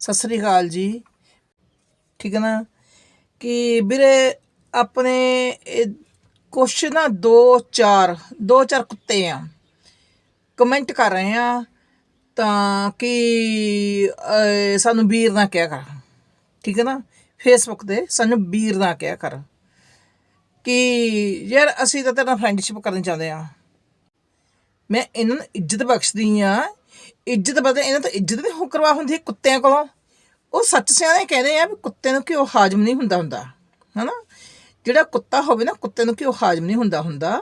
ਸਤਿ ਸ੍ਰੀ ਅਕਾਲ ਜੀ। ਠੀਕ ਹੈ ਨਾ? ਕਿ ਵੀਰੇ ਆਪਣੇ ਇਹ ਕੁਛ ਨਾ ਦੋ ਚਾਰ ਦੋ ਚਾਰ ਕੁੱਤੇ ਆ। ਕਮੈਂਟ ਕਰ ਰਹੇ ਆ ਤਾਂ ਕਿ ਸਾਨੂੰ ਵੀਰ ਨਾ ਕਿਹਾ ਕਰ। ਠੀਕ ਹੈ ਨਾ? ਫੇਸਬੁੱਕ ਤੇ ਸਾਨੂੰ ਵੀਰ ਨਾ ਕਿਹਾ ਕਰ। ਕਿ ਯਾਰ ਅਸੀਂ ਤਾਂ ਤੇਰੇ ਨਾਲ ਫਰੈਂਡਸ਼ਿਪ ਕਰਨੀ ਚਾਹੁੰਦੇ ਆ। ਮੈਂ ਇਹਨਾਂ ਨੂੰ ਇੱਜ਼ਤ ਬਖਸ਼ਦੀ ਆ ਇੱਜ਼ਤ ਬਦਲੇ, ਇਹਨਾਂ ਤੋਂ ਇੱਜ਼ਤ ਨਹੀਂ ਹੋ ਕਰਵਾ ਹੁੰਦੀ ਕੁੱਤਿਆਂ ਕੋਲੋਂ। ਉਹ ਸੱਚ ਸਿਆਣੇ ਕਹਿੰਦੇ ਆ ਵੀ ਕੁੱਤੇ ਨੂੰ ਘਿਓ ਹਾਜ਼ਮ ਨਹੀਂ ਹੁੰਦਾ ਹੁੰਦਾ, ਹਨਾ? ਜਿਹੜਾ ਕੁੱਤਾ ਹੋਵੇ ਨਾ, ਕੁੱਤੇ ਨੂੰ ਘਿਓ ਹਾਜ਼ਮ ਨਹੀਂ ਹੁੰਦਾ ਹੁੰਦਾ,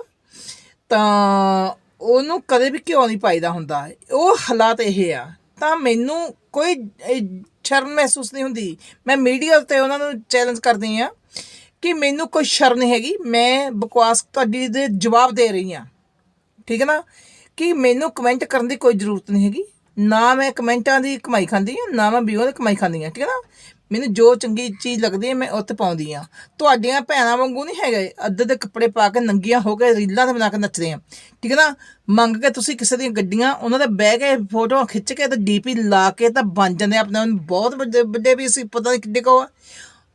ਤਾਂ ਉਹਨੂੰ ਕਦੇ ਵੀ ਘਿਓ ਨਹੀਂ ਪਾਈਦਾ ਹੁੰਦਾ। ਉਹ ਹਾਲਾਤ ਇਹ ਆ, ਤਾਂ ਮੈਨੂੰ ਕੋਈ ਸ਼ਰਮ ਮਹਿਸੂਸ ਨਹੀਂ ਹੁੰਦੀ। ਮੈਂ ਮੀਡੀਆ ਉੱਤੇ ਉਹਨਾਂ ਨੂੰ ਚੈਲੰਜ ਕਰਦੀ ਆ ਕਿ ਮੈਨੂੰ ਕੋਈ ਸ਼ਰਮ ਨਹੀਂ ਹੈਗੀ। ਮੈਂ ਬਕਵਾਸ ਤੁਹਾਡੀ ਦੇ ਜਵਾਬ ਦੇ ਰਹੀ ਆ ਠੀਕ ਹੈ ਨਾ? ਕਿ ਮੈਨੂੰ ਕਮੈਂਟ ਕਰਨ ਦੀ ਕੋਈ ਜ਼ਰੂਰਤ ਨਹੀਂ ਹੈਗੀ। ਨਾ ਮੈਂ ਕਮੈਂਟਾਂ ਦੀ ਕਮਾਈ ਖਾਂਦੀ ਹਾਂ, ਨਾ ਮੈਂ ਵੀਊਆਂ ਦੀ ਕਮਾਈ ਖਾਂਦੀ ਹਾਂ, ਠੀਕ ਹੈ ਨਾ? ਮੈਨੂੰ ਜੋ ਚੰਗੀ ਚੀਜ਼ ਲੱਗਦੀ ਹੈ, ਮੈਂ ਉੱਥੇ ਪਾਉਂਦੀ ਹਾਂ। ਤੁਹਾਡੀਆਂ ਭੈਣਾਂ ਵਾਂਗੂ ਨਹੀਂ ਹੈਗੇ, ਅੱਧੇ ਦੇ ਕੱਪੜੇ ਪਾ ਕੇ ਨੰਗੀਆਂ ਹੋ ਕੇ ਰੀਲਾਂ ਤੇ ਬਣਾ ਕੇ ਨੱਚਦੇ ਆ ਠੀਕ ਹੈ ਨਾ? ਮੰਗ ਕੇ ਤੁਸੀਂ ਕਿਸੇ ਦੀਆਂ ਗੱਡੀਆਂ, ਉਹਨਾਂ ਦੇ ਬਹਿ ਕੇ ਫੋਟੋਆਂ ਖਿੱਚ ਕੇ ਤੇ ਡੀਪੀ ਲਾ ਕੇ ਤਾਂ ਬਣ ਜਾਂਦੇ ਆਪਣੇ ਬਹੁਤ ਵੱਡੇ ਵੱਡੇ ਵੀ ਅਸੀਂ ਪਤਾ ਨਹੀਂ ਕਿੱਡੇ ਕੋ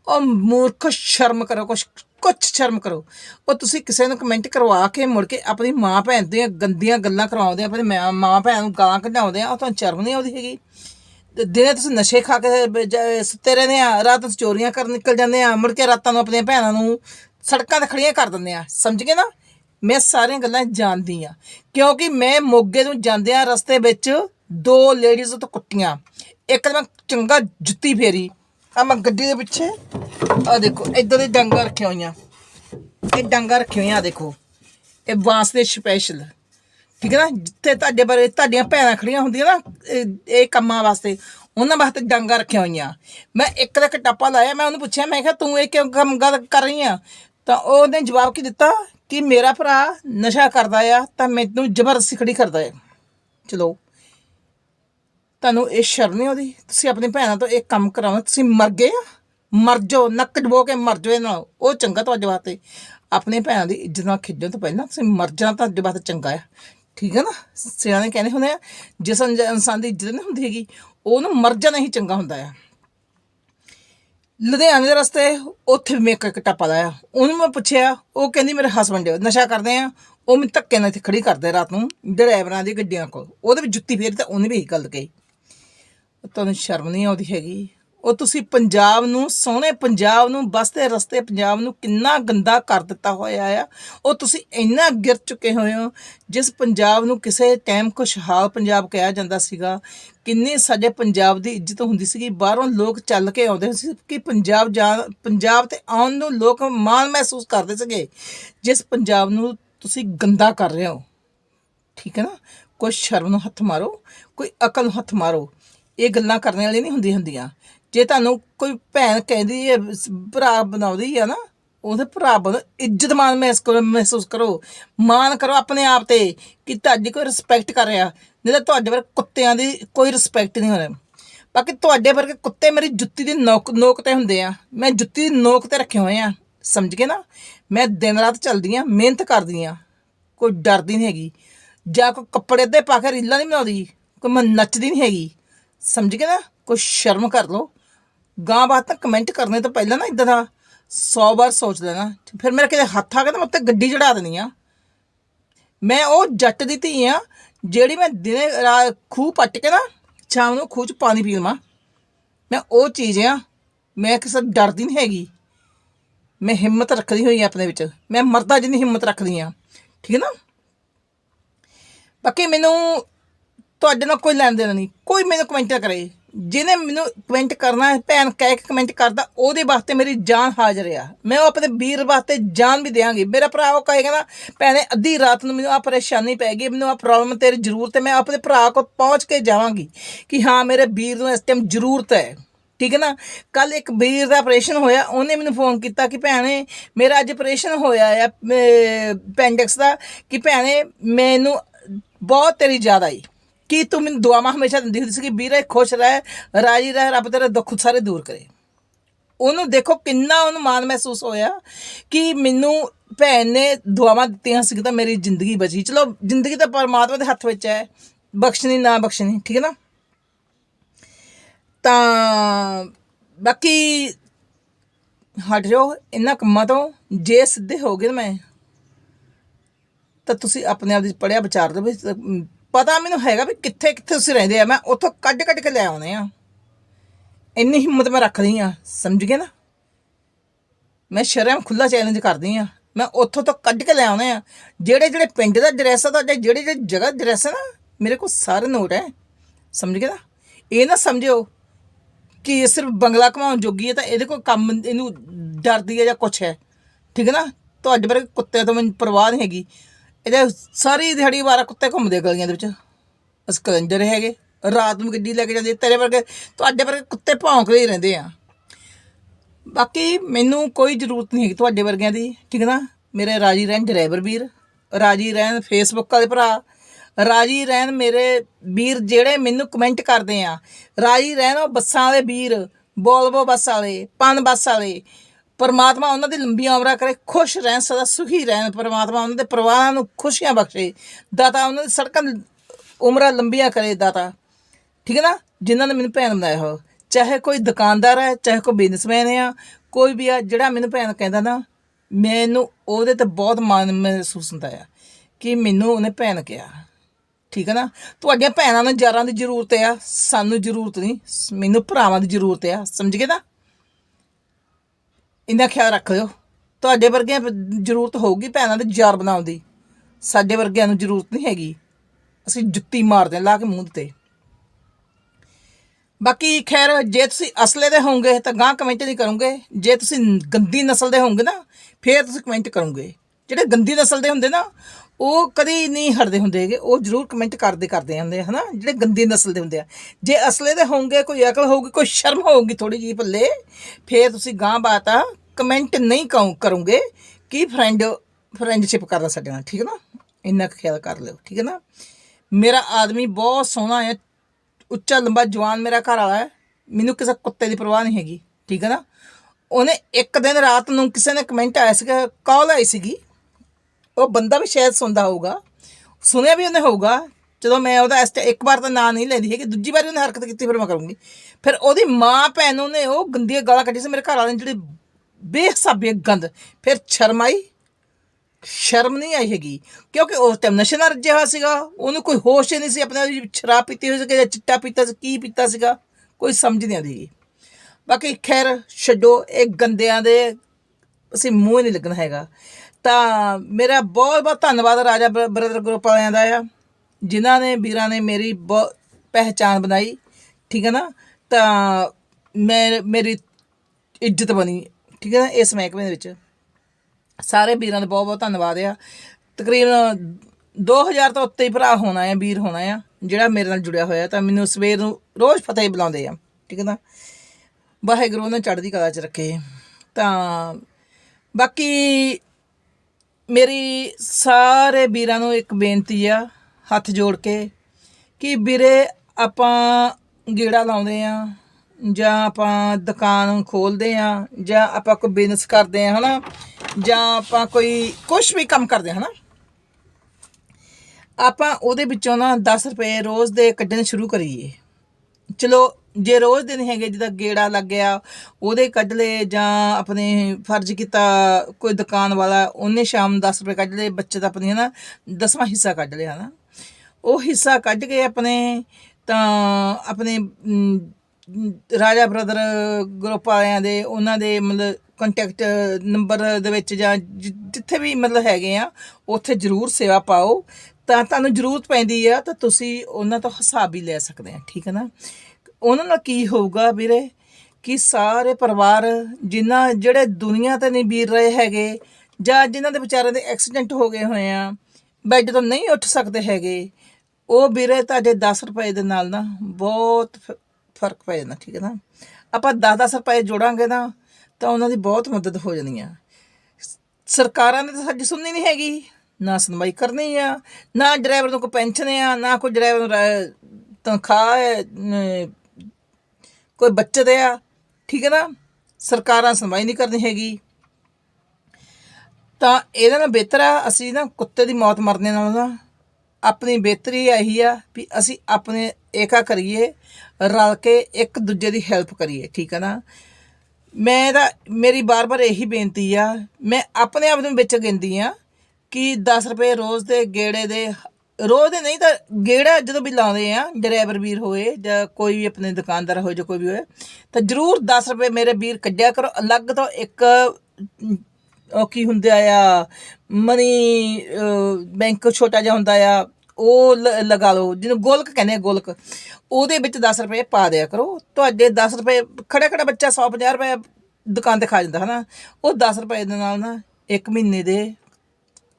ਉਹ ਮੂਰਖ ਸ਼ਰਮ ਕਰੋ, ਕੁਛ ਕੁਛ ਸ਼ਰਮ ਕਰੋ। ਉਹ ਤੁਸੀਂ ਕਿਸੇ ਨੂੰ ਕਮੈਂਟ ਕਰਵਾ ਕੇ ਮੁੜ ਕੇ ਆਪਣੀ ਮਾਂ ਭੈਣ ਦੀਆਂ ਗੰਦੀਆਂ ਗੱਲਾਂ ਕਰਵਾਉਂਦੇ ਆ, ਆਪਣੀ ਮਾਂ ਮਾਂ ਭੈਣ ਨੂੰ ਗਾਲਾਂ ਕਢਾਉਂਦੇ ਆ, ਉਹ ਤੁਹਾਨੂੰ ਸ਼ਰਮ ਨਹੀਂ ਆਉਂਦੀ ਹੈਗੀ? ਦਿਨੇ ਤੁਸੀਂ ਨਸ਼ੇ ਖਾ ਕੇ ਸੁੱਤੇ ਰਹਿੰਦੇ ਆ, ਰਾਤ ਨੂੰ ਚੋਰੀਆਂ ਕਰਨ ਨਿਕਲ ਜਾਂਦੇ ਆ, ਮੁੜ ਕੇ ਰਾਤਾਂ ਨੂੰ ਆਪਣੀਆਂ ਭੈਣਾਂ ਨੂੰ ਸੜਕਾਂ ਤੇ ਖੜੀਆਂ ਕਰ ਦਿੰਦੇ ਆ। ਸਮਝ ਗਏ ਨਾ? ਮੈਂ ਸਾਰੀਆਂ ਗੱਲਾਂ ਜਾਣਦੀ ਆ। ਕਿਉਂਕਿ ਮੈਂ ਮੋਗੇ ਨੂੰ ਜਾਂਦਿਆਂ ਰਸਤੇ ਵਿੱਚ ਦੋ ਲੇਡੀਜ਼ ਤੋਂ ਕੁੱਟੀਆਂ। ਇੱਕ ਤਾਂ ਮੈਂ ਚੰਗਾ ਜੁੱਤੀ ਫੇਰੀ ਆ ਮੈਂ ਗੱਡੀ ਦੇ ਪਿੱਛੇ ਆ ਦੇਖੋ, ਇੱਧਰ ਦੇ ਡੰਗਾ ਰੱਖੀਆਂ ਹੋਈਆਂ। ਇਹ ਡੰਗਾ ਰੱਖੀਆਂ ਹੋਈਆਂ ਆ ਦੇਖੋ। ਇਹ ਬਾਂਸ ਦੇ ਸਪੈਸ਼ਲ ਠੀਕ ਹੈ ਨਾ? ਜਿੱਥੇ ਤੁਹਾਡੇ ਬਾਰੇ, ਤੁਹਾਡੀਆਂ ਭੈਣਾਂ ਖੜੀਆਂ ਹੁੰਦੀਆਂ ਨਾ, ਇਹ ਇਹ ਕੰਮਾਂ ਵਾਸਤੇ, ਉਹਨਾਂ ਵਾਸਤੇ ਡਾਂਗਾ ਰੱਖੀਆਂ ਹੋਈਆਂ। ਮੈਂ ਇੱਕ ਦਾ ਕਟਾਪਾ ਲਾਇਆ, ਮੈਂ ਉਹਨੂੰ ਪੁੱਛਿਆ, ਮੈਂ ਕਿਹਾ, ਤੂੰ ਇਹ ਕਿਉਂ ਕੰਮ ਕਰ ਕਰ ਰਹੀ ਆ? ਤਾਂ ਉਹਨੇ ਜਵਾਬ ਕੀ ਦਿੱਤਾ? ਕਿ ਮੇਰਾ ਭਰਾ ਨਸ਼ਾ ਕਰਦਾ ਆ, ਤਾਂ ਮੈਨੂੰ ਜ਼ਬਰਦਸਤੀ ਖੜੀ ਕਰਦਾ ਆ। ਚਲੋ। ਤੁਹਾਨੂੰ ਇਹ ਸ਼ਰਮ ਨਹੀਂ ਆਉਂਦੀ? ਤੁਸੀਂ ਆਪਣੀ ਭੈਣਾਂ ਤੋਂ ਇਹ ਕੰਮ ਕਰਾਉਣਾ, ਤੁਸੀਂ ਮਰ ਗਏ ਆ? ਮਰ ਜਾਓ, ਨੱਕ ਡਬੋ ਕੇ ਮਰ ਜਾਓ ਇਹਨਾਂ ਉਹ ਚੰਗਾ ਤੁਹਾਡੇ ਵਾਸਤੇ। ਆਪਣੇ ਭੈਣਾਂ ਦੀ ਇੱਜ਼ਤ ਨਾਲ ਖੇਡਣ ਤੋਂ ਪਹਿਲਾਂ। ਤੁਸੀਂ ਮਰ ਜਾਣਾ ਤੁਹਾਡੇ ਵਾਸਤੇ ਚੰਗਾ ਆ। ਠੀਕ ਹੈ ਨਾ? ਸਿਆਣੇ ਕਹਿੰਦੇ ਹੁੰਦੇ ਆ, ਜਿਸ ਇਨਸਾਨ ਦੀ ਇੱਜ਼ਤ ਨਹੀਂ ਹੁੰਦੀ ਹੈਗੀ, ਉਹਨੂੰ ਮਰ ਜਾਣਾ ਹੀ ਚੰਗਾ ਹੁੰਦਾ ਆ। ਲੁਧਿਆਣੇ ਦੇ ਰਸਤੇ ਉੱਥੇ ਵੀ ਮੈਂ ਇੱਕ ਟੱਪਾ ਲਾਇਆ। ਉਹਨੂੰ ਮੈਂ ਪੁੱਛਿਆ, ਉਹ ਕਹਿੰਦੀ, ਮੇਰੇ ਹਸਬੰਡ ਨਸ਼ਾ ਕਰਦੇ ਆ। ਉਹ ਮੈਨੂੰ ਧੱਕੇ ਨਾਲ ਇੱਥੇ ਖੜੀ ਕਰਦੇ ਰਾਤ ਨੂੰ, ਡਰਾਈਵਰਾਂ ਦੀ ਗੱਡੀਆਂ ਕੋਲ। ਉਹਦੇ ਵਿੱਚ ਜੁੱਤੀ ਫੇਰ ਤਾਂ ਉਹਨੇ ਵੀ ਇਹੀ ਗੱਲ ਕਹੀ। ਤੁਹਾਨੂੰ ਸ਼ਰਮ ਨਹੀਂ ਆਉਂਦੀ ਹੈਗੀ? ਉਹ ਤੁਸੀਂ ਪੰਜਾਬ ਨੂੰ, ਸੋਹਣੇ ਪੰਜਾਬ ਨੂੰ ਬਸਤੇ ਰਸਤੇ ਪੰਜਾਬ ਨੂੰ ਕਿੰਨਾ ਗੰਦਾ ਕਰ ਦਿੱਤਾ ਹੋਇਆ ਆ। ਉਹ ਤੁਸੀਂ ਇੰਨਾ ਗਿਰ ਚੁੱਕੇ ਹੋਏ ਹੋ, ਜਿਸ ਪੰਜਾਬ ਨੂੰ ਕਿਸੇ ਟਾਈਮ ਖੁਸ਼ਹਾਲ ਪੰਜਾਬ ਕਿਹਾ ਜਾਂਦਾ ਸੀਗਾ। ਕਿੰਨੀ ਸਾਡੇ ਪੰਜਾਬ ਦੀ ਇੱਜ਼ਤ ਹੁੰਦੀ ਸੀਗੀ। ਬਾਹਰੋਂ ਲੋਕ ਚੱਲ ਕੇ ਆਉਂਦੇ ਸੀ ਕਿ ਪੰਜਾਬ ਜਾ ਪੰਜਾਬ ਤੇ ਆਉਣ ਨੂੰ ਲੋਕ ਮਾਣ ਮਹਿਸੂਸ ਕਰਦੇ ਸੀਗੇ। ਜਿਸ ਪੰਜਾਬ ਨੂੰ ਤੁਸੀਂ ਗੰਦਾ ਕਰ ਰਹੇ ਹੋ। ਠੀਕ ਹੈ ਨਾ? ਕੋਈ ਸ਼ਰਮ ਨੂੰ ਹੱਥ ਮਾਰੋ, ਕੋਈ ਅਕਲ ਨੂੰ ਹੱਥ ਮਾਰੋ। ਇਹ ਗੱਲਾਂ ਕਰਨ ਵਾਲੀ ਨਹੀਂ ਹੁੰਦੀ ਹੁੰਦੀਆਂ। ਜੇ ਤੁਹਾਨੂੰ ਕੋਈ ਭੈਣ ਕਹਿੰਦੀ ਹੈ, ਭਰਾ ਬਣਾਉਂਦੀ ਆ ਨਾ, ਉਹਦੇ ਭਰਾ ਬਣ, ਇੱਜ਼ਤ ਮਾਨ ਮਹਿਸ ਕਰੋ, ਮਹਿਸੂਸ ਕਰੋ। ਮਾਨ ਕਰੋ ਆਪਣੇ ਆਪ ਤੇ ਕਿ ਤੁਹਾਡੀ ਕੋਈ ਰਿਸਪੈਕਟ ਕਰ ਰਿਹਾ। ਨਹੀਂ ਤਾਂ ਤੁਹਾਡੇ ਵਰਗੇ ਕੁੱਤਿਆਂ ਦੀ ਕੋਈ ਰਿਸਪੈਕਟ ਨਹੀਂ ਹੋਣੀ। ਬਾਕੀ ਤੁਹਾਡੇ ਵਰਗੇ ਕੁੱਤੇ ਮੇਰੀ ਜੁੱਤੀ ਦੀ ਨੋਕ ਨੋਕ ਤੇ ਹੁੰਦੇ ਆ। ਮੈਂ ਜੁੱਤੀ ਦੀ ਨੋਕ ਤੇ ਰੱਖੇ ਹੋਏ ਆ। ਸਮਝ ਗਏ ਨਾ? ਮੈਂ ਦਿਨ ਰਾਤ ਚੱਲਦੀ ਆ, ਮਿਹਨਤ ਕਰਦੀ ਆ। ਕੋਈ ਡਰਦੀ ਨਹੀਂ ਹੈਗੀ। ਜਾਂ ਕੋਈ ਕੱਪੜੇ ਅੱਧੇ ਪਾ ਕੇ ਰੀਲਾਂ ਨਹੀਂ ਬਣਾਉਂਦੀ। ਕੋਈ ਮੈਂ ਨੱਚਦੀ ਨਹੀਂ ਹੈਗੀ। ਸਮਝ ਗਏ ਨਾ? ਕੋਈ ਸ਼ਰਮ ਕਰ ਲੋ ਗਾਂ ਬਾਤ ਤਾਂ ਕਮੈਂਟ ਕਰਨੇ ਤੋਂ ਪਹਿਲਾਂ ਨਾ ਇਦਾਂ ਦਾ। 100 ਵਾਰ ਸੋਚ ਲੈਣਾ। ਫਿਰ ਮੇਰਾ ਕਿਤੇ ਹੱਥ ਆ ਗਿਆ ਤਾਂ ਮੈਂ ਉੱਤੇ ਗੱਡੀ ਚੜਾ ਦੇਣੀ ਆ। ਮੈਂ ਉਹ ਜੱਟ ਦੀ ਧੀ ਆ, ਜਿਹੜੀ ਮੈਂ ਦਿਨੇ ਰਾ- ਖੂਹ ਪੱਟ ਕੇ ਨਾ, ਸ਼ਾਮ ਨੂੰ ਖੂਹ ਚ ਪਾਣੀ ਪੀ ਲਵਾਂ। ਮੈਂ ਉਹ ਚੀਜ਼ ਆ, ਮੈਂ ਕਿਸੇ ਡਰਦੀ ਨਹੀਂ ਹੈਗੀ। ਮੈਂ ਹਿੰਮਤ ਰੱਖਦੀ ਹੋਈ ਆ ਆਪਣੇ ਵਿੱਚ। ਮੈਂ ਮਰਦਾ ਜਿੰਨੀ ਹਿੰਮਤ ਰੱਖਦੀ ਆ। ਠੀਕ ਹੈ ਨਾ? ਬਾਕੀ ਮੈਨੂੰ ਤੁਹਾਡੇ ਨਾਲ ਕੋਈ ਲੈਣ ਦੇਣ ਨਹੀਂ। ਕੋਈ ਮੈਨੂੰ ਕਮੈਂਟ ਨਾ ਕਰੇ। ਜਿਹਨੇ ਮੈਨੂੰ ਕਮੈਂਟ ਕਰਨਾ ਭੈਣ ਕਹਿ ਕੇ ਕਮੈਂਟ ਕਰਦਾ, ਉਹਦੇ ਵਾਸਤੇ ਮੇਰੀ ਜਾਨ ਹਾਜ਼ਰ ਆ। ਮੈਂ ਉਹ ਆਪਣੇ ਵੀਰ ਵਾਸਤੇ ਜਾਨ ਵੀ ਦਿਆਂਗੀ। ਮੇਰਾ ਭਰਾ ਉਹ ਕਹੇਗਾ ਨਾ, ਭੈਣੇ, ਅੱਧੀ ਰਾਤ ਨੂੰ ਮੈਨੂੰ ਆ ਪਰੇਸ਼ਾਨੀ ਪੈ ਗਈ, ਮੈਨੂੰ ਆ ਪ੍ਰੋਬਲਮ ਤੇਰੀ ਜ਼ਰੂਰਤ ਹੈ, ਮੈਂ ਆਪਣੇ ਭਰਾ ਕੋਲ ਪਹੁੰਚ ਕੇ ਜਾਵਾਂਗੀ ਕਿ ਹਾਂ, ਮੇਰੇ ਵੀਰ ਨੂੰ ਇਸ ਟਾਈਮ ਜ਼ਰੂਰਤ ਹੈ। ਠੀਕ ਹੈ ਨਾ? ਕੱਲ ਇੱਕ ਵੀਰ ਦਾ ਆਪਰੇਸ਼ਨ ਹੋਇਆ, ਉਹਨੇ ਮੈਨੂੰ ਫੋਨ ਕੀਤਾ ਕਿ, ਭੈਣੇ, ਮੇਰਾ ਅੱਜ ਆਪਰੇਸ਼ਨ ਹੋਇਆ ਆ ਪੈਂਡਿਕਸ ਦਾ, ਕਿ ਭੈਣੇ, ਮੈਨੂੰ ਬਹੁਤ ਤੇਰੀ ਯਾਦ ਆਈ। ਕਿ ਤੂੰ ਮੈਨੂੰ ਦੁਆਵਾਂ ਹਮੇਸ਼ਾ ਦਿੰਦੀ ਹੁੰਦੀ ਸੀ ਕਿ ਵੀਰੇ ਖੁਸ਼ ਰਹਿ, ਰਾਜੀ ਰਹਿ, ਰੱਬ ਤੇਰੇ ਦੁੱਖ ਸਾਰੇ ਦੂਰ ਕਰੇ। ਉਹਨੂੰ ਦੇਖੋ ਕਿੰਨਾ ਉਹਨੂੰ ਮਾਣ ਮਹਿਸੂਸ ਹੋਇਆ ਕਿ ਮੈਨੂੰ ਭੈਣ ਨੇ ਦੁਆਵਾਂ ਦਿੱਤੀਆਂ ਸੀ ਤਾਂ ਮੇਰੀ ਜ਼ਿੰਦਗੀ ਬਚੀ। ਚਲੋ, ਜ਼ਿੰਦਗੀ ਤਾਂ ਪਰਮਾਤਮਾ ਦੇ ਹੱਥ ਵਿੱਚ ਹੈ। ਬਖਸ਼ਣੀ, ਨਾ ਬਖਸ਼ਣੀ, ਠੀਕ ਹੈ ਨਾ? ਤਾਂ ਬਾਕੀ ਹਟ ਜਾਓ ਇਹਨਾਂ ਕੰਮਾਂ ਤੋਂ ਜੇ ਸਿੱਧੇ ਹੋ ਗਏ ਨਾ ਮੈਂ, ਤਾਂ ਤੁਸੀਂ ਆਪਣੇ ਆਪ ਦੀ ਪੜਿਆ ਵਿਚਾਰ ਲਓ ਪਤਾ ਮੈਨੂੰ ਹੈਗਾ ਵੀ ਕਿੱਥੇ ਕਿੱਥੇ ਤੁਸੀਂ ਰਹਿੰਦੇ ਆ, ਮੈਂ ਉੱਥੋਂ ਕੱਢ ਕੱਢ ਕੇ ਲੈ ਆਉਣੇ ਆ। ਇੰਨੀ ਹਿੰਮਤ ਮੈਂ ਰੱਖਦੀ ਆ, ਸਮਝ ਗਏ ਨਾ? ਮੈਂ ਸ਼ਰਮ ਖੁੱਲਾ ਚੈਲੰਜ ਕਰਦੀ ਆ, ਮੈਂ ਉੱਥੋਂ ਤੋਂ ਕੱਢ ਕੇ ਲੈ ਆਉਣੇ ਆ। ਜਿਹੜੇ ਜਿਹੜੇ ਪਿੰਡ ਦਾ ਐਡਰੈਸ ਆ, ਤੁਹਾਡੇ ਜਿਹੜੇ ਜਿਹੜੇ ਜਗ੍ਹਾ ਐਡਰੈਸ ਹੈ ਨਾ, ਮੇਰੇ ਕੋਲ ਸਾਰੇ ਨੋਟ ਹੈ ਸਮਝ ਗਏ ਨਾ? ਇਹ ਨਾ ਸਮਝਿਓ ਕਿ ਇਹ ਸਿਰਫ ਬੰਗਲਾ ਕਮਾਉਣ ਜੋਗੀ ਹੈ ਤਾਂ ਇਹਦੇ ਕੋਲ ਕੰਮ ਇਹਨੂੰ ਡਰਦੀ ਹੈ ਜਾਂ ਕੁਛ ਹੈ। ਠੀਕ ਹੈ ਨਾ? ਤੁਹਾਡੇ ਵਰਗੇ ਕੁੱਤੇ ਤੋਂ ਮੈਨੂੰ ਪਰਵਾਹ ਨਹੀਂ ਹੈਗੀ। ਇਹਦੇ ਸਾਰੀ ਦਿਹਾੜੀ ਵਾਰਾ ਕੁੱਤੇ ਘੁੰਮਦੇ ਗਲੀਆਂ ਦੇ ਵਿੱਚ। ਅਸ ਕਲੰਜਰ ਹੈਗੇ। ਰਾਤ ਨੂੰ ਗੱਡੀ ਲੈ ਕੇ ਜਾਂਦੇ, ਤੇਰੇ ਵਰਗੇ, ਤੁਹਾਡੇ ਵਰਗੇ ਕੁੱਤੇ ਭੌਂਕਦੇ ਹੀ ਰਹਿੰਦੇ ਆ। ਬਾਕੀ ਮੈਨੂੰ ਕੋਈ ਜ਼ਰੂਰਤ ਨਹੀਂ ਹੈਗੀ ਤੁਹਾਡੇ ਵਰਗਿਆਂ ਦੀ, ਠੀਕ ਹੈ ਨਾ? ਮੇਰੇ ਰਾਜੀ ਰਹਿਣ ਡਰਾਈਵਰ ਵੀਰ, ਰਾਜੀ ਰਹਿਣ ਫੇਸਬੁੱਕ ਵਾਲੇ ਭਰਾ, ਰਾਜੀ ਰਹਿਣ ਮੇਰੇ ਵੀਰ ਜਿਹੜੇ ਮੈਨੂੰ ਕਮੈਂਟ ਕਰਦੇ ਆ। ਰਾਜੀ ਰਹਿਣ ਉਹ ਬੱਸਾਂ ਵਾਲੇ ਵੀਰ ਬੋਲਬੋ ਬੱਸ ਵਾਲੇ ਪਨ ਬੱਸ ਵਾਲੇ। ਪਰਮਾਤਮਾ ਉਹਨਾਂ ਦੀ ਲੰਬੀਆਂ ਉਮਰਾਂ ਕਰੇ, ਖੁਸ਼ ਰਹਿਣ, ਸਦਾ ਸੁਖੀ ਰਹਿਣ ਪਰਮਾਤਮਾ ਉਹਨਾਂ ਦੇ ਪਰਿਵਾਰਾਂ ਨੂੰ ਖੁਸ਼ੀਆਂ ਬਖਸ਼ੇ। ਦਾਤਾ ਉਹਨਾਂ ਦੀ ਸੜਕਾਂ ਦੀ ਉਮਰਾਂ ਲੰਬੀਆਂ ਕਰੇ ਦਾਤਾ। ਠੀਕ ਹੈ ਨਾ? ਜਿਨ੍ਹਾਂ ਨੇ ਮੈਨੂੰ ਭੈਣ ਬਣਾਇਆ ਹੋ ਚਾਹੇ ਕੋਈ ਦੁਕਾਨਦਾਰ ਹੈ, ਚਾਹੇ ਕੋਈ ਬਿਜ਼ਨਸਮੈਨ ਆ ਕੋਈ ਵੀ ਆ, ਜਿਹੜਾ ਮੈਨੂੰ ਭੈਣ ਕਹਿੰਦਾ ਨਾ, ਮੈਨੂੰ ਉਹਦੇ ਤੇ ਬਹੁਤ ਮਾਣ ਮਹਿਸੂਸ ਹੁੰਦਾ ਆ ਕਿ ਮੈਨੂੰ ਉਹਨੇ ਭੈਣ ਕਿਹਾ। ਠੀਕ ਹੈ ਨਾ? ਤੁਹਾਡੀਆਂ ਭੈਣਾਂ ਨੂੰ ਯਾਰਾਂ ਦੀ ਜ਼ਰੂਰਤ ਆ, ਸਾਨੂੰ ਜ਼ਰੂਰਤ ਨਹੀਂ, ਮੈਨੂੰ ਭਰਾਵਾਂ ਦੀ ਜ਼ਰੂਰਤ ਆ। ਸਮਝ ਗਏ ਨਾ? ਇਹਦਾ ਖਿਆਲ ਰੱਖ ਲਿਓ। ਤੁਹਾਡੇ ਵਰਗਿਆਂ ਜ਼ਰੂਰਤ ਹੋਊਗੀ ਭੈਣਾਂ ਦੇ ਯਾਰ ਬਣਾਉਣ ਦੀ। ਸਾਡੇ ਵਰਗਿਆਂ ਨੂੰ ਜ਼ਰੂਰਤ ਨਹੀਂ ਹੈਗੀ। ਅਸੀਂ ਜੁੱਤੀ ਮਾਰਦੇ ਹਾਂ, ਲਾ ਕੇ ਮੂੰਹ ਤੇ। ਬਾਕੀ ਖੈਰ, ਜੇ ਤੁਸੀਂ ਅਸਲੇ ਦੇ ਹੋਵੋਗੇ, ਤਾਂ ਗਾਂ ਕਮੈਂਟ ਨਹੀਂ ਕਰੋਗੇ। ਜੇ ਤੁਸੀਂ ਗੰਦੀ ਨਸਲ ਦੇ ਹੋਵੋਗੇ ਨਾ, ਫੇਰ ਤੁਸੀਂ ਕਮੈਂਟ ਕਰੋਗੇ। ਜਿਹੜੇ ਗੰਦੀ ਨਸਲ ਦੇ ਹੁੰਦੇ ਨਾ ਉਹ ਕਦੇ ਨਹੀਂ ਹਟਦੇ ਹੁੰਦੇ ਹੈਗੇ, ਉਹ ਜ਼ਰੂਰ ਕਮੈਂਟ ਕਰਦੇ ਕਰਦੇ ਹੁੰਦੇ ਆ, ਹਨਾ? ਜਿਹੜੇ ਗੰਦੀ ਨਸਲ ਦੇ ਹੁੰਦੇ ਆ। ਜੇ ਅਸਲੇ ਦੇ ਹੋਵੋਗੇ ਕੋਈ ਅਕਲ ਹੋਊਗੀ, ਕੋਈ ਸ਼ਰਮ ਹੋਊਗੀ ਥੋੜੀ ਜਿਹੀ ਪੱਲੇ ਫੇਰ ਤੁਸੀਂ ਗਾਂ ਬਾਤ ਆ ਕਮੈਂਟ ਨਹੀਂ ਕਹੋ- ਕਰੋਗੇ ਕਿ ਫਰੈਂਡ ਫਰੈਂਡਸ਼ਿਪ ਕਰਦਾ ਸਾਡੇ ਨਾਲ, ਠੀਕ ਹੈ ਨਾ? ਇੰਨਾ ਕੁ ਖਿਆਲ ਕਰ ਲਿਓ, ਠੀਕ ਹੈ ਨਾ? ਮੇਰਾ ਆਦਮੀ ਬਹੁਤ ਸੋਹਣਾ ਹੈ, ਉੱਚਾ ਲੰਬਾ ਜਵਾਨ ਮੇਰਾ ਘਰ ਵਾਲਾ ਹੈ, ਮੈਨੂੰ ਕਿਸੇ ਕੁੱਤੇ ਦੀ ਪਰਵਾਹ ਨਹੀਂ ਹੈਗੀ, ਠੀਕ ਹੈ ਨਾ? ਉਹਨੇ ਇੱਕ ਦਿਨ ਰਾਤ ਨੂੰ ਕਿਸੇ ਨੇ ਕਮੈਂਟ ਆਇਆ ਸੀਗਾ ਕਾਲ ਆਈ ਸੀਗੀ ਉਹ ਬੰਦਾ ਵੀ ਸ਼ਾਇਦ ਸੁਣਦਾ ਹੋਊਗਾ। ਸੁਣਿਆ ਵੀ ਉਹਨੇ ਹੋਊਗਾ। ਜਦੋਂ ਮੈਂ ਉਹਦਾ ਇਸ ਤੇ ਇੱਕ ਵਾਰ ਤਾਂ ਨਾਂ ਨਹੀਂ ਲੈਂਦੀ ਹੈਗੀ, ਦੂਜੀ ਵਾਰੀ ਉਹਨੇ ਹਰਕਤ ਕੀਤੀ ਫਿਰ ਮੈਂ ਕਰੂੰਗੀ। ਫਿਰ ਉਹਦੀ ਮਾਂ ਭੈਣ ਉਹਨੇ ਉਹ ਗੰਦੀਆਂ ਗਾਲਾਂ ਕੱਢੀ ਸੀ ਮੇਰੇ ਘਰ ਵਾਲੇ ਨੇ, ਜਿਹੜੇ ਬੇਹਿਸਾਬੀ ਗੰਦ। ਫਿਰ ਸ਼ਰਮ ਆਈ। ਸ਼ਰਮ ਨਹੀਂ ਆਈ ਹੈਗੀ। ਕਿਉਂਕਿ ਉਸ ਟਾਈਮ ਨਸ਼ੇ ਨਾਲ ਰੱਜਿਆ ਹੋਇਆ ਸੀਗਾ। ਉਹਨੂੰ ਕੋਈ ਹੋਸ਼ ਹੀ ਨਹੀਂ ਸੀ ਆਪਣੇ ਸ਼ਰਾਬ ਪੀਤੀ ਹੋਈ ਸੀ ਕਿ ਚਿੱਟਾ ਪੀਤਾ ਸੀ, ਕੀ ਪੀਤਾ ਸੀਗਾ। ਕੋਈ ਸਮਝ ਨਹੀਂ ਆਉਂਦੀ ਬਾਕੀ ਖੈਰ, ਛੱਡੋ, ਇਹ ਗੰਦਿਆਂ ਦੇ ਅਸੀਂ ਮੂੰਹ ਹੀ ਨਹੀਂ ਲੱਗਣਾ ਹੈਗਾ। ਤਾਂ ਮੇਰਾ ਬਹੁਤ ਬਹੁਤ ਧੰਨਵਾਦ ਰਾਜਾ ਬ੍ਰਦਰ ਗਰੁੱਪ ਵਾਲਿਆਂ ਦਾ ਆ, ਜਿਨ੍ਹਾਂ ਨੇ, ਵੀਰਾਂ ਨੇ ਮੇਰੀ ਬਹੁਤ ਪਹਿਚਾਨ ਬਣਾਈ, ਠੀਕ ਹੈ ਨਾ? ਤਾਂ ਮੈਂ, ਮੇਰੀ ਇੱਜ਼ਤ ਬਣੀ, ਠੀਕ ਹੈ ਨਾ, ਇਸ ਮਹਿਕਮੇ ਦੇ ਵਿੱਚ। ਸਾਰੇ ਵੀਰਾਂ ਦਾ ਬਹੁਤ ਬਹੁਤ ਧੰਨਵਾਦ ਆ। ਤਕਰੀਬਨ 2000 ਤੋਂ ਉੱਤੇ ਹੀ ਭਰਾ ਹੋਣਾ ਆ, ਵੀਰ ਹੋਣਾ ਆ, ਜਿਹੜਾ ਮੇਰੇ ਨਾਲ ਜੁੜਿਆ ਹੋਇਆ, ਤਾਂ ਮੈਨੂੰ ਸਵੇਰ ਨੂੰ ਰੋਜ਼ ਫਤਿਹ ਬੁਲਾਉਂਦੇ ਆ, ਠੀਕ ਹੈ ਨਾ? ਵਾਹਿਗੁਰੂ ਨੇ ਚੜ੍ਹਦੀ ਕਲਾ 'ਚ ਰੱਖੇ। ਤਾਂ ਬਾਕੀ ਮੇਰੀ ਸਾਰੇ ਵੀਰਾਂ ਨੂੰ ਇੱਕ ਬੇਨਤੀ ਆ, ਹੱਥ ਜੋੜ ਕੇ, ਕਿ ਵੀਰੇ ਆਪਾਂ ਗੇੜਾ ਲਾਉਂਦੇ ਆ, ਜਾਂ ਆਪਾਂ ਦੁਕਾਨ ਖੋਲਦੇ ਆ, ਜਾਂ ਆਪਾਂ ਕੋਈ ਬਿਜ਼ਨਸ ਕਰਦੇ ਆ, ਹਨਾ? ਜਾਂ ਆਪਾਂ ਕੋਈ ਕੁਝ ਵੀ ਕੰਮ ਕਰਦੇ ਆ, ਹਨਾ? ਆਪਾਂ ਉਹਦੇ ਵਿੱਚੋਂ ਨਾ 10 ਰੁਪਏ ਰੋਜ਼ ਦੇ ਕੱਢਣੇ ਸ਼ੁਰੂ ਕਰੀਏ। ਚਲੋ ਜੇ ਰੋਜ਼ ਦਿਨ ਹੈਗੇ, ਜਿੱਦਾਂ ਗੇੜਾ ਲੱਗ ਗਿਆ, ਉਹਦੇ ਕੱਢ ਲਏ ਜਾਂ ਆਪਣੇ ਫਰਜ਼ ਕੀਤਾ ਕੋਈ ਦੁਕਾਨ ਵਾਲਾ, ਉਹਨੇ ਸ਼ਾਮ 10 ਰੁਪਏ ਕੱਢ ਲਏ, ਬੱਚੇ ਦਾ ਆਪਣੀ ਹਨਾ ਦਸਵਾਂ ਹਿੱਸਾ ਕੱਢ ਲਿਆ ਹਨਾ। ਉਹ ਹਿੱਸਾ ਕੱਢ ਕੇ ਆਪਣੇ ਤਾਂ ਆਪਣੇ ਰਾਜਾ ਬ੍ਰਦਰ ਗਰੁੱਪ ਵਾਲਿਆਂ ਦੇ, ਉਹਨਾਂ ਦੇ ਮਤਲਬ ਕੰਟੈਕਟ ਨੰਬਰ ਦੇ ਵਿੱਚ ਜਾਂ ਜਿੱਥੇ ਵੀ ਮਤਲਬ ਹੈਗੇ ਆ, ਉੱਥੇ ਜ਼ਰੂਰ ਸੇਵਾ ਪਾਓ। ਤਾਂ ਤੁਹਾਨੂੰ ਜ਼ਰੂਰਤ ਪੈਂਦੀ ਆ, ਤਾਂ ਤੁਸੀਂ ਉਹਨਾਂ ਤੋਂ ਹਿਸਾਬ ਵੀ ਲੈ ਸਕਦੇ ਆ, ਠੀਕ ਹੈ ਨਾ। ਉਹਨਾਂ ਨਾਲ ਕੀ ਹੋਊਗਾ ਵੀਰੇ? ਕਿ ਸਾਰੇ ਪਰਿਵਾਰ ਜਿਨ੍ਹਾਂ ਜਿਹੜੇ ਦੁਨੀਆ ਤੇ ਨਹੀਂ ਵੀਰ ਰਹੇ ਹੈਗੇ ਜਾਂ ਜਿਨ੍ਹਾਂ ਦੇ ਵਿਚਾਰਿਆਂ ਦੇ ਐਕਸੀਡੈਂਟ ਹੋ ਗਏ ਹੋਏ ਆ, ਬੈੱਡ ਤੋਂ ਨਹੀਂ ਉੱਠ ਸਕਦੇ ਹੈਗੇ, ਉਹ ਵੀਰੇ ਤੁਹਾਡੇ 10 ਰੁਪਏ ਦੇ ਨਾਲ ਨਾ ਬਹੁਤ ਫ- ਫ਼ਰਕ ਪੈ ਜਾਂਦਾ, ਠੀਕ ਹੈ ਨਾ? ਆਪਾਂ 10-10 ਰੁਪਏ ਜੋੜਾਂਗੇ ਨਾ, ਤਾਂ ਉਹਨਾਂ ਦੀ ਬਹੁਤ ਮਦਦ ਹੋ ਜਾਣੀ ਆ। ਸਰਕਾਰਾਂ ਨੇ ਤਾਂ ਸਾਡੀ ਸੁਣਨੀ ਨਹੀਂ ਹੈਗੀ, ਨਾ ਸੁਣਵਾਈ ਕਰਨੀ ਆ, ਨਾ ਡਰਾਈਵਰ ਨੂੰ ਕੋਈ ਪੈਨਸ਼ਨ ਆ, ਨਾ ਕੋਈ ਡਰਾਈਵਰ ਨੂੰ ਰਾ- ਤਨਖਾਹ ਕੋਈ ਬੱਚਤ ਆ, ਠੀਕ ਹੈ ਨਾ? ਸਰਕਾਰਾਂ ਸੁਣਵਾਈ ਨਹੀਂ ਕਰਨੀ ਹੈਗੀ। ਤਾਂ ਇਹਦੇ ਨਾਲ ਬਿਹਤਰ ਆ, ਅਸੀਂ ਨਾ ਕੁੱਤੇ ਦੀ ਮੌਤ ਮਰਨੇ ਨਾਲੋਂ ਨਾ ਆਪਣੀ ਬਿਹਤਰੀ ਇਹੀ ਆ ਵੀ ਅਸੀਂ ਆਪਣੇ ਏਕਾ ਕਰੀਏ, ਰਲ ਕੇ ਇੱਕ ਦੂਜੇ ਦੀ ਹੈਲਪ ਕਰੀਏ, ਠੀਕ ਹੈ ਨਾ? ਮੈਂ ਤਾਂ, ਮੇਰੀ ਬਾਰ-ਬਾਰ ਇਹੀ ਬੇਨਤੀ ਆ, ਮੈਂ ਆਪਣੇ ਆਪ ਨੂੰ ਵਿੱਚ ਗਿਣਦੀ ਆ ਕਿ 10 ਰੁਪਏ ਰੋਜ਼ ਦੇ ਗੇੜੇ ਦੇ ਰੋਜ਼ ਦੇ ਨਹੀਂ ਤਾਂ ਗੇੜਾ ਜਦੋਂ ਵੀ ਲਾਉਂਦੇ ਆ, ਡਰਾਈਵਰ ਵੀਰ ਹੋਏ ਜਾਂ ਕੋਈ ਵੀ ਆਪਣੇ ਦੁਕਾਨਦਾਰ ਹੋਏ ਜਾਂ ਕੋਈ ਵੀ ਹੋਏ, ਤਾਂ ਜਰੂਰ 10 ਰੁਪਏ ਮੇਰੇ ਵੀਰ ਕੱਢਿਆ ਕਰੋ। ਅਲੱਗ ਤੋਂ ਇੱਕ ਉਹ ਕੀ ਹੁੰਦਾ ਆ ਮਨੀ ਬੈਂਕ ਛੋਟਾ ਜਿਹਾ ਹੁੰਦਾ ਆ, ਉਹ ਲ- ਲਗਾ ਲਓ, ਜਿਹਨੂੰ ਗੋਲਕ ਕਹਿੰਦੇ ਗੋਲਕ। ਉਹਦੇ ਵਿੱਚ 10 ਰੁਪਏ ਪਾ ਦਿਆ ਕਰੋ। ਤੁਹਾਡੇ 10 ਰੁਪਏ ਖੜਾ ਖੜਾ ਬੱਚਾ 150 ਰੁਪਏ ਦੁਕਾਨ ਤੇ ਖਾ ਜਾਂਦਾ, ਹਨਾ? ਉਹ 10 ਰੁਪਏ ਦੇ ਨਾਲ ਨਾ ਇੱਕ ਮਹੀਨੇ ਦੇ,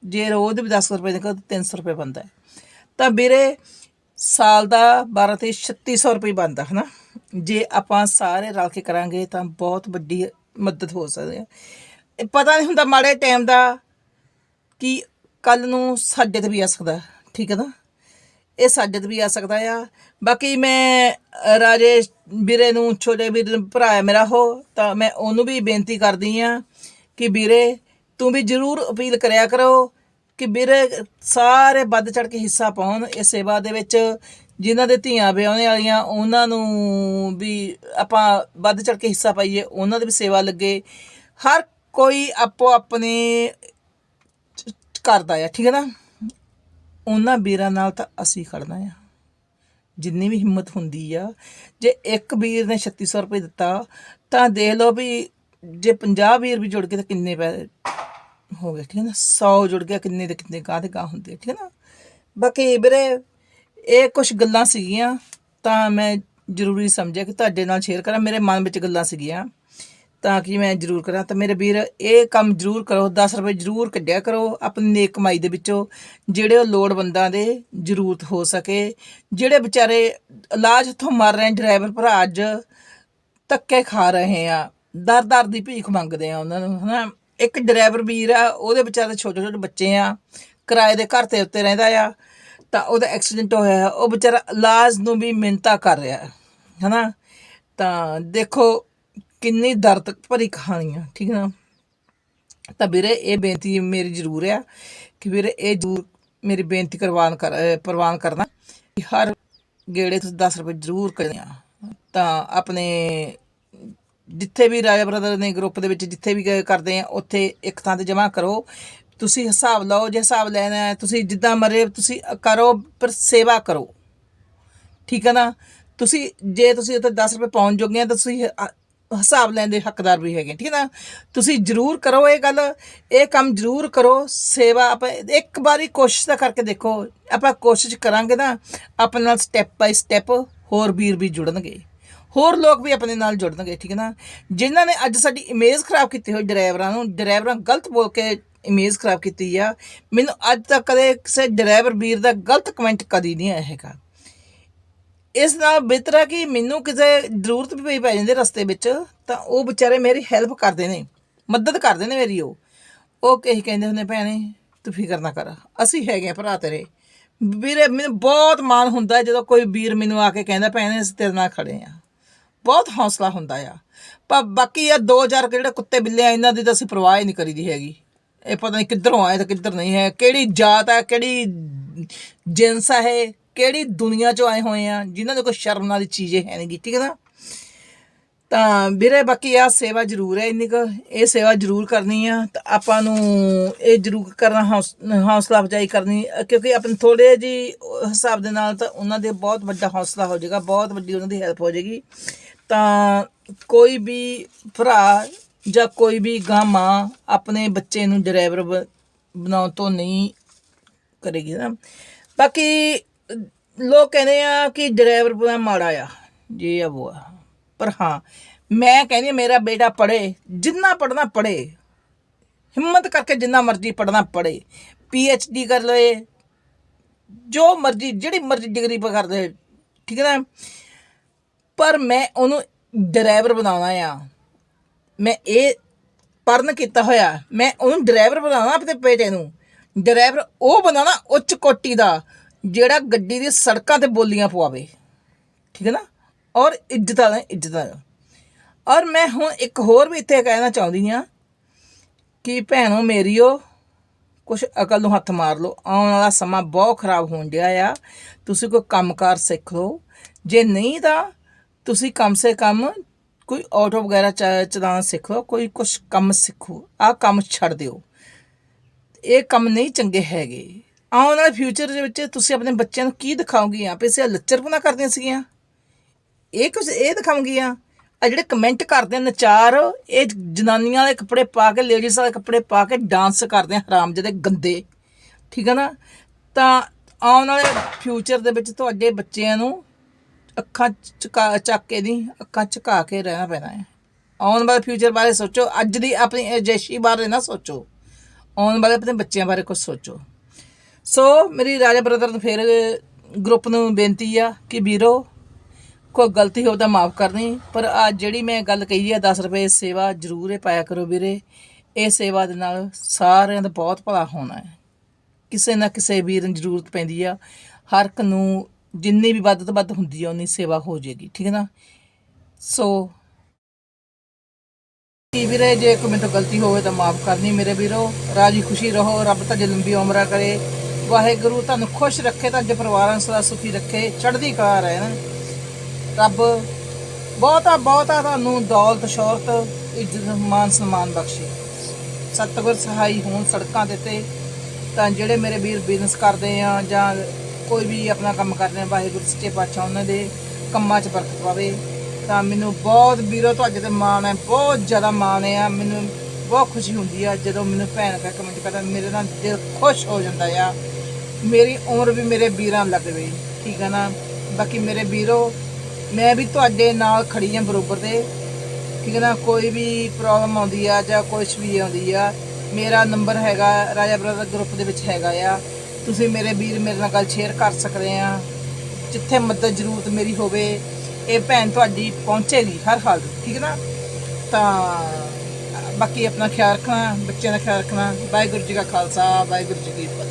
ਜੇ ਰੋਜ਼ ਦੇ ਵੀ 10 ਰੁਪਏ ਦੇ ਕਰ 300 ਰੁਪਏ ਬਣਦਾ ਹੈ। ਤਾਂ ਵੀਰੇ ਸਾਲ ਦਾ 12 ਤੇ 3600 ਰੁਪਏ ਬਣਦਾ, ਹਨਾ? ਜੇ ਆਪਾਂ ਸਾਰੇ ਰਲ ਕੇ ਕਰਾਂਗੇ ਤਾਂ ਬਹੁਤ ਵੱਡੀ ਮਦਦ ਹੋ ਸਕਦੀ ਹੈ। ਪਤਾ ਨਹੀਂ ਹੁੰਦਾ ਮਾੜੇ ਟਾਈਮ ਦਾ ਕਿ ਕੱਲ ਨੂੰ ਸਾਡੇ ਤੇ ਵੀ ਆ ਸਕਦਾ, ਠੀਕ ਹੈ ਨਾ? ਇਹ ਸਾਡੇ ਤੇ ਵੀ ਆ ਸਕਦਾ ਆ। ਬਾਕੀ ਮੈਂ ਰਾਜੇ ਵੀਰੇ ਨੂੰ, ਛੋਟੇ ਵੀਰ ਭਰਾ ਮੇਰਾ ਹੋ ਤਾਂ ਮੈਂ ਉਹਨੂੰ ਵੀ ਬੇਨਤੀ ਕਰਦੀ ਆ ਕਿ ਵੀਰੇ ਤੂੰ ਵੀ ਜਰੂਰ ਅਪੀਲ ਕਰਿਆ ਕਰੋ ਕਿ ਵੀਰੇ ਸਾਰੇ ਵੱਧ ਚੜ ਕੇ ਹਿੱਸਾ ਪਾਉਣ ਇਸ ਸੇਵਾ ਦੇ ਵਿੱਚ, ਜਿਨ੍ਹਾਂ ਦੇ ਧੀਆਂ ਵਿਆਹਣੇ ਵਾਲੀਆਂ, ਉਹਨਾਂ ਨੂੰ ਵੀ ਆਪਾਂ ਵੱਧ ਚੜ ਕੇ ਹਿੱਸਾ ਪਾਈਏ, ਉਹਨਾਂ ਦੀ ਵੀ ਸੇਵਾ ਲੱਗੇ। ਹਰ ਕੋਈ ਆਪੋ ਆਪਣੇ ਕਰਦਾ ਆ, ਠੀਕ ਹੈ ਨਾ? ਉਹਨਾਂ ਵੀਰਾਂ ਨਾਲ ਤਾਂ ਅਸੀਂ ਖੜਨਾ ਆ। ਜਿੰਨੀ ਵੀ ਹਿੰਮਤ ਹੁੰਦੀ ਆ, ਜੇ ਇੱਕ ਵੀਰ ਨੇ 3600 ਰੁਪਏ ਦਿੱਤਾ, ਤਾਂ ਦੇਖ ਲਓ ਵੀ ਜੇ 50 ਵੀਰ ਵੀ ਜੁੜ ਕੇ ਤਾਂ ਕਿੰਨੇ ਪੈਸੇ ਹੋ ਗਏ ਠੀਕ ਹੈ ਨਾ? 100 ਜੁੜ ਗਿਆ, ਕਿੰਨੇ ਦੇ ਕਿੰਨੇ ਗਾਹ ਦੇ ਗਾਹ ਹੁੰਦੇ ਠੀਕ ਹੈ ਨਾ? ਬਾਕੀ ਵੀਰੇ, ਇਹ ਕੁਝ ਗੱਲਾਂ ਸੀਗੀਆਂ, ਤਾਂ ਮੈਂ ਜ਼ਰੂਰੀ ਸਮਝਿਆ ਕਿ ਤੁਹਾਡੇ ਨਾਲ ਸ਼ੇਅਰ ਕਰਾਂ, ਮੇਰੇ ਮਨ ਵਿੱਚ ਗੱਲਾਂ ਸੀਗੀਆਂ, ਤਾਂ ਕਿ ਮੈਂ ਜ਼ਰੂਰ ਕਰਾਂ। ਤਾਂ ਮੇਰੇ ਵੀਰ, ਇਹ ਕੰਮ ਜ਼ਰੂਰ ਕਰੋ 10 ਰੁਪਏ ਜ਼ਰੂਰ ਕੱਢਿਆ ਕਰੋ, ਆਪਣੀ ਨੇਕ ਕਮਾਈ ਦੇ ਵਿੱਚੋਂ, ਜਿਹੜੇ ਉਹ ਲੋੜਵੰਦਾਂ ਦੇ ਜ਼ਰੂਰਤ ਹੋ ਸਕੇ, ਜਿਹੜੇ ਵਿਚਾਰੇ ਇਲਾਜ ਤੋਂ ਮਰ ਰਹੇ ਡਰਾਈਵਰ ਭਰਾ ਅੱਜ ਧੱਕੇ ਖਾ ਰਹੇ ਆ ਦਰ ਦਰ ਦੀ ਭੀਖ ਮੰਗਦੇ ਆ ਉਹਨਾਂ ਨੂੰ, ਹਨਾ? ਇੱਕ ਡਰਾਈਵਰ ਵੀਰ ਆ ਉਹਦੇ ਵਿਚਾਰੇ ਛੋਟੇ ਛੋਟੇ ਬੱਚੇ ਆ ਕਿਰਾਏ ਦੇ ਘਰ ਤੇ ਉੱਤੇ ਰਹਿੰਦਾ ਆ ਤਾਂ ਉਹਦਾ ਐਕਸੀਡੈਂਟ ਹੋਇਆ ਆ, ਉਹ ਵਿਚਾਰਾ ਇਲਾਜ ਨੂੰ ਵੀ ਮਿੰਤਾ ਕਰ ਰਿਹਾ ਹੈ, ਹਨਾ? ਤਾਂ ਦੇਖੋ ਕਿੰਨੀ ਦਰਦ ਭਰੀ ਕਹਾਣੀ ਆ ਠੀਕ ਹੈ ਨਾ? ਤਾਂ ਵੀਰੇ ਇਹ ਬੇਨਤੀ ਮੇਰੀ ਜ਼ਰੂਰ ਆ ਕਿ ਵੀਰੇ ਇਹ ਜ਼ਰੂਰ ਮੇਰੀ ਬੇਨਤੀ ਕਰਵਾਨ ਕਰ ਪ੍ਰਵਾਨ ਕਰਨਾ ਕਿ ਹਰ ਗੇੜੇ ਤੁਸੀਂ 10 ਰੁਪਏ ਜ਼ਰੂਰ ਕਰਿਆ ਤਾਂ ਆਪਣੇ ਜਿੱਥੇ ਵੀ ਰਾਜਾ ਬ੍ਰਦਰ ਨੇ ਗਰੁੱਪ ਦੇ ਵਿੱਚ ਜਿੱਥੇ ਵੀ ਕਰਦੇ ਆ, ਉੱਥੇ ਇੱਕ ਥਾਂ ਤੇ ਜਮ੍ਹਾਂ ਕਰੋ। ਤੁਸੀਂ ਹਿਸਾਬ ਲਓ, ਜੇ ਹਿਸਾਬ ਲੈਣਾ ਹੈ, ਤੁਸੀਂ ਜਿੱਦਾਂ ਮਰੇ ਤੁਸੀਂ ਕਰੋ, ਪਰ ਸੇਵਾ ਕਰੋ। ਠੀਕ ਹੈ ਨਾ? ਤੁਸੀਂ, ਜੇ ਤੁਸੀਂ ਉੱਥੇ 10 ਰੁਪਏ ਪਾਉਣ ਜੋਗੇ ਆ, ਤਾਂ ਤੁਸੀਂ ਹਿਸਾਬ ਲੈਣ ਦੇ ਹੱਕਦਾਰ ਵੀ ਹੈਗੇ ਠੀਕ ਹੈ ਨਾ? ਤੁਸੀਂ ਜਰੂਰ ਕਰੋ ਇਹ ਗੱਲ, ਇਹ ਕੰਮ ਜਰੂਰ ਕਰੋ, ਸੇਵਾ ਆਪਾਂ ਇੱਕ ਵਾਰੀ ਕੋਸ਼ਿਸ਼ ਤਾਂ ਕਰਕੇ ਦੇਖੋ, ਆਪਾਂ ਕੋਸ਼ਿਸ਼ ਕਰਾਂਗੇ ਨਾ, ਆਪਣੇ ਨਾਲ ਸਟੈਪ ਬਾਈ ਸਟੈਪ ਹੋਰ ਵੀਰ ਵੀ ਜੁੜਨਗੇ। ਹੋਰ ਲੋਕ ਵੀ ਆਪਣੇ ਨਾਲ ਜੁੜਨਗੇ, ਠੀਕ ਹੈ ਨਾ? ਜਿਨ੍ਹਾਂ ਨੇ ਅੱਜ ਸਾਡੀ ਇਮੇਜ ਖਰਾਬ ਕੀਤੀ ਹੋਈ ਡਰਾਈਵਰਾਂ ਨੂੰ, ਡਰਾਈਵਰਾਂ ਗਲਤ ਬੋਲ ਕੇ ਇਮੇਜ ਖਰਾਬ ਕੀਤੀ ਆ, ਮੈਨੂੰ ਅੱਜ ਤੱਕ ਕਦੇ ਕਿਸੇ ਡਰਾਈਵਰ ਵੀਰ ਦਾ ਗਲਤ ਕਮੈਂਟ ਕਦੀ ਨਹੀਂ ਆਇਆ ਹੈਗਾ। ਇਸ ਨਾਲ ਬਿਹਤਰ ਹੈ ਕਿ ਮੈਨੂੰ ਕਿਸੇ ਜ਼ਰੂਰਤ ਵੀ ਪਈ ਪੈ ਜਾਂਦੀ ਰਸਤੇ ਵਿੱਚ, ਤਾਂ ਉਹ ਵਿਚਾਰੇ ਮੇਰੀ ਹੈਲਪ ਕਰਦੇ ਨੇ, ਮਦਦ ਕਰਦੇ ਨੇ ਮੇਰੀ ਉਹ। ਉਹ ਕਹੀ ਕਹਿੰਦੇ ਹੁੰਦੇ, ਭੈਣੇ, ਤੂੰ ਫਿਕਰ ਨਾ ਕਰ, ਅਸੀਂ ਹੈਗੇ ਆ ਭਰਾ ਤੇਰੇ। ਵੀਰੇ, ਮੈਨੂੰ ਬਹੁਤ ਮਾਣ ਹੁੰਦਾ ਜਦੋਂ ਕੋਈ ਵੀਰ ਮੈਨੂੰ ਆ ਕੇ ਕਹਿੰਦਾ, ਭੈਣੇ, ਅਸੀਂ ਤੇਰੇ ਨਾਲ ਖੜੇ ਆ। ਬਹੁਤ ਹੌਸਲਾ ਹੁੰਦਾ ਆ। ਪਰ ਬਾਕੀ ਆ ਦੋ ਚਾਰ ਜਿਹੜੇ ਕੁੱਤੇ ਬਿੱਲੇ ਆ ਇਹਨਾਂ ਦੀ ਤਾਂ ਅਸੀਂ ਪਰਵਾਹ ਹੀ ਨਹੀਂ ਕਰੀਦੀ ਹੈਗੀ। ਇਹ ਪਤਾ ਨਹੀਂ ਕਿੱਧਰੋਂ ਆਏ ਤੇ ਕਿੱਧਰ ਨਹੀਂ ਹੈ ਕਿਹੜੀ ਜਾਤ ਹੈ ਕਿਹੜੀ ਜਿੰਸ ਹੈ ਇਹ, ਕਿਹੜੀ ਦੁਨੀਆ ਚੋਂ ਆਏ ਹੋਏ ਆ ਜਿਨ੍ਹਾਂ ਦੇ ਕੋਈ ਸ਼ਰਮ ਨਾਲ ਦੀ ਚੀਜ਼ ਹੈ ਨਹੀਂ ਠੀਕ ਹੈ ਨਾ? ਤਾਂ ਵੀਰੇ ਬਾਕੀ ਆ ਸੇਵਾ ਜ਼ਰੂਰ ਹੈ ਇੰਨੀ ਕੁ ਇਹ ਸੇਵਾ ਜ਼ਰੂਰ ਕਰਨੀ ਆ ਤਾਂ ਆਪਾਂ ਨੂੰ ਇਹ ਜ਼ਰੂਰ ਕਰਨਾ ਹੌਸ- ਹੌਸਲਾ ਅਫਜ਼ਾਈ ਕਰਨੀ ਕਿਉਂਕਿ ਆਪਣੇ ਥੋੜੇ ਜੀ ਹਿਸਾਬ ਦੇ ਨਾਲ ਤਾਂ ਉਹਨਾਂ ਦੇ ਬਹੁਤ ਵੱਡਾ ਹੌਸਲਾ ਹੋ ਜਾਏਗਾ ਬਹੁਤ ਵੱਡੀ ਉਹਨਾਂ ਦੀ ਹੈਲਪ ਹੋ ਜਾਏਗੀ। ਤਾਂ ਕੋਈ ਵੀ ਭਰਾ ਜਾਂ ਕੋਈ ਵੀ ਗਾਂ ਮਾਂ ਆਪਣੇ ਬੱਚੇ ਨੂੰ ਡਰਾਈਵਰ ਬ- ਬਣਾਉਣ ਤੋਂ ਨਹੀਂ ਕਰੇਗੀ ਨਾ। ਬਾਕੀ ਲੋਕ ਕਹਿੰਦੇ ਆ ਕਿ ਡਰਾਈਵਰ ਬਣਾ ਮਾੜਾ ਆ ਜੇ ਆ ਉਹ ਆ। ਪਰ ਹਾਂ ਮੈਂ ਕਹਿੰਦੀ ਹਾਂ, ਮੇਰਾ ਬੇਟਾ ਪੜੇ ਜਿੰਨਾ ਪੜਨਾ ਪੜੇ ਹਿੰਮਤ ਕਰਕੇ ਜਿੰਨਾ ਮਰਜ਼ੀ ਪੜਨਾ ਪੜੇ ਪੀ ਐਚ ਡੀ ਕਰ ਲਏ ਜੋ ਮਰਜ਼ੀ ਜਿਹੜੀ ਮਰਜ਼ੀ ਡਿਗਰੀ ਪਰ ਕਰ ਦੇ ਠੀਕ ਹੈ ਨਾ? ਪਰ ਮੈਂ ਉਹਨੂੰ ਡਰਾਈਵਰ ਬਣਾਉਣਾ ਆ। ਮੈਂ ਇਹ ਪਰਨ ਕੀਤਾ ਹੋਇਆ। ਮੈਂ ਉਹਨੂੰ ਡਰਾਈਵਰ ਬਣਾਉਣਾ ਆਪਣੇ ਬੇਟੇ ਨੂੰ। ਡਰਾਈਵਰ ਉਹ ਬਣਾਉਣਾ ਉੱਚ ਕੋਟੀ ਦਾ, ਜਿਹੜਾ ਗੱਡੀ ਦੀ ਸੜਕਾਂ ਤੇ ਬੋਲੀਆਂ ਪਵਾਵੇ। ਠੀਕ ਹੈ ਨਾ? ਔਰ ਇੱਜ਼ਤ ਵਾਲਾ ਇੱਜ਼ਤ ਵਾਲਾ। ਔਰ ਮੈਂ ਹੁਣ ਇੱਕ ਹੋਰ ਵੀ ਇੱਥੇ ਕਹਿਣਾ ਚਾਹੁੰਦੀ ਹਾਂ ਕਿ ਭੈਣੋ ਮੇਰੀਓ, ਕੁਛ ਅਕਲ ਨੂੰ ਹੱਥ ਮਾਰ ਲਓ। ਆਉਣ ਵਾਲਾ ਸਮਾਂ ਬਹੁਤ ਖਰਾਬ ਹੋਣ ਡਿਆ ਆ। ਤੁਸੀਂ ਕੋਈ ਕੰਮਕਾਰ ਸਿੱਖ ਲਓ। ਜੇ ਨਹੀਂ ਤਾਂ ਤੁਸੀਂ ਕਮ ਸੇ ਕਮ ਕੋਈ ਆਟੋ ਵਗੈਰਾ ਚ- ਚਲਾਉਣਾ ਸਿੱਖੋ, ਕੋਈ ਕੁਛ ਕੰਮ ਸਿੱਖੋ, ਆਹ ਕੰਮ ਛੱਡ ਦਿਓ। ਇਹ ਕੰਮ ਨਹੀਂ ਚੰਗੇ ਹੈਗੇ। ਆਉਣ ਵਾਲੇ ਫਿਊਚਰ ਦੇ ਵਿੱਚ ਤੁਸੀਂ ਆਪਣੇ ਬੱਚਿਆਂ ਨੂੰ ਕੀ ਦਿਖਾਓਗੇ ਆਪੇ ਸੇ ਲੱਚਰਪੁਣਾ ਕਰਦੀਆਂ ਸੀਗੀਆਂ। ਇਹ ਕੁਝ ਇਹ ਦਿਖਾਉਂਗੀਆਂ ਆ ਜਿਹੜੇ ਕਮੈਂਟ ਕਰਦੇ ਆ, ਨਚਾਰ, ਇਹ ਜਨਾਨੀਆਂ ਵਾਲੇ ਕੱਪੜੇ ਪਾ ਕੇ ਲੇਡੀਜ਼ ਵਾਲੇ ਕੱਪੜੇ ਪਾ ਕੇ ਡਾਂਸ ਕਰਦੇ ਹਰਾਮ ਜਿਹਦੇ ਗੰਦੇ। ਠੀਕ ਹੈ ਨਾ? ਤਾਂ ਆਉਣ ਵਾਲੇ ਫਿਊਚਰ ਦੇ ਵਿੱਚ ਤੁਹਾਡੇ ਬੱਚਿਆਂ ਨੂੰ ਅੱਖਾਂ ਚਕਾ ਚੱਕ ਕੇ ਨਹੀਂ ਅੱਖਾਂ ਝੁਕਾ ਕੇ ਰਹਿਣਾ ਪੈਣਾ ਹੈ। ਆਉਣ ਵਾਲੇ ਫਿਊਚਰ ਬਾਰੇ ਸੋਚੋ। ਅੱਜ ਦੀ ਆਪਣੀ ਅਜੇਸ਼ੀ ਬਾਰੇ ਨਾ ਸੋਚੋ। ਆਉਣ ਵਾਲੇ ਆਪਣੇ ਬੱਚਿਆਂ ਬਾਰੇ ਕੁਝ ਸੋਚੋ। ਸੋ ਮੇਰੀ ਰਾਜਾ ਬ੍ਰਦਰ ਨੂੰ ਫਿਰ ਗਰੁੱਪ ਨੂੰ ਬੇਨਤੀ ਆ ਕਿ ਵੀਰੋ, ਕੋਈ ਗਲਤੀ ਹੋ ਤਾਂ ਮਾਫ ਕਰਨੀ। ਪਰ ਆ ਜਿਹੜੀ ਮੈਂ ਗੱਲ ਕਹੀ ਆ 10 ਰੁਪਏ ਸੇਵਾ ਜ਼ਰੂਰ ਇਹ ਪਾਇਆ ਕਰੋ ਵੀਰੇ। ਇਹ ਸੇਵਾ ਦੇ ਨਾਲ ਸਾਰਿਆਂ ਦਾ ਬਹੁਤ ਭਲਾ ਹੋਣਾ ਹੈ। ਕਿਸੇ ਨਾ ਕਿਸੇ ਵੀਰ ਨੂੰ ਜ਼ਰੂਰਤ ਪੈਂਦੀ ਆ। ਹਰ ਇੱਕ ਨੂੰ ਜਿੰਨੀ ਵੀ ਵੱਧ ਤੋਂ ਵੱਧ ਹੁੰਦੀ ਹੈ ਉਨੀ ਸੇਵਾ ਹੋ ਜਾਏਗੀ, ਠੀਕ ਹੈ ਨਾ? ਸੋ ਕੀ ਵੀਰੇ, ਜੇ ਕੋਈ ਮੇਰੇ ਤੋਂ ਗਲਤੀ ਹੋਵੇ ਤਾਂ ਮਾਫ ਕਰਨੀ ਮੇਰੇ ਵੀਰੋ। ਰਾਜੀ ਖੁਸ਼ੀ ਰਹੋ, ਰੱਬ ਤੁਹਾਡੀ ਲੰਬੀ ਉਮਰਾਂ ਕਰੇ। ਵਾਹਿਗੁਰੂ ਤੁਹਾਨੂੰ ਖੁਸ਼ ਰੱਖੇ ਤੁਹਾਡੇ ਪਰਿਵਾਰਾਂ ਨੂੰ ਸਦਾ ਸੁਖੀ ਰੱਖੇ। ਚੜ੍ਹਦੀ ਕਲਾ ਰਹੇ ਨਾ? ਰੱਬ ਬਹੁਤਾ ਬਹੁਤਾ ਤੁਹਾਨੂੰ ਦੌਲਤ, ਸ਼ੌਹਰਤ, ਇੱਜ਼ਤ, ਮਾਨ ਸਨਮਾਨ ਬਖਸ਼ੇ। ਸਤਿਗੁਰ ਸਹਾਈ ਹੋਣ ਸੜਕਾਂ ਦੇ ਤੇ ਤਾਂ ਜਿਹੜੇ ਮੇਰੇ ਵੀਰ ਬਿਜ਼ਨਸ ਕਰਦੇ ਆ ਜਾਂ ਕੋਈ ਵੀ ਆਪਣਾ ਕੰਮ ਕਰ ਆ ਵਾਹਿਗੁਰੂ ਸੱਚੇ ਪਾਤਸ਼ਾਹ ਉਹਨਾਂ ਦੇ ਕੰਮਾਂ 'ਚ ਬਰਕਤ ਪਾਵੇ। ਤਾਂ ਮੈਨੂੰ ਬਹੁਤ ਵੀਰੋ, ਤੁਹਾਡੇ ਤੇ ਮਾਣ ਹੈ, ਬਹੁਤ ਜ਼ਿਆਦਾ ਮਾਣ ਆ ਮੈਨੂੰ ਬਹੁਤ ਖੁਸ਼ੀ ਹੁੰਦੀ ਆ ਜਦੋਂ ਮੈਨੂੰ ਭੈਣ ਕਾ ਕਮੈਂਟ ਕਰਦਾ, ਮੇਰੇ ਨਾਲ ਦਿਲ ਖੁਸ਼ ਹੋ ਜਾਂਦਾ ਆ। ਮੇਰੀ ਉਮਰ ਵੀ ਮੇਰੇ ਵੀਰਾਂ ਲੱਗ ਗਈ ਠੀਕ ਹੈ ਨਾ? ਬਾਕੀ ਮੇਰੇ ਵੀਰੋ, ਮੈਂ ਵੀ ਤੁਹਾਡੇ ਨਾਲ ਖੜੀ ਆ ਬਰੋਬਰ ਤੇ, ਠੀਕ ਹੈ ਨਾ? ਕੋਈ ਵੀ ਪ੍ਰੋਬਲਮ ਆਉਂਦੀ ਆ ਜਾਂ ਕੁਝ ਵੀ ਆਉਂਦੀ ਆ, ਮੇਰਾ ਨੰਬਰ ਹੈਗਾ ਰਾਜਾ ਬ੍ਰਦਰ ਗਰੁੱਪ ਦੇ ਵਿੱਚ ਹੈਗਾ ਆ। ਤੁਸੀਂ ਮੇਰੇ ਵੀਰ ਮੇਰੇ ਨਾਲ ਗੱਲ ਸ਼ੇਅਰ ਕਰ ਸਕਦੇ ਆ। ਜਿੱਥੇ ਮਦਦ ਜ਼ਰੂਰਤ ਮੇਰੀ ਹੋਵੇ, ਇਹ ਭੈਣ ਤੁਹਾਡੀ ਪਹੁੰਚੇਗੀ ਹਰ ਹਾਲ ਠੀਕ ਹੈ ਨਾ? ਤਾਂ ਬਾਕੀ ਆਪਣਾ ਖਿਆਲ ਰੱਖਣਾ, ਬੱਚਿਆਂ ਦਾ ਖਿਆਲ ਰੱਖਣਾ। ਵਾਹਿਗੁਰੂ ਜੀ ਕਾ ਖਾਲਸਾ, ਵਾਹਿਗੁਰੂ ਜੀ ਕੀ ਫਤਿਹ।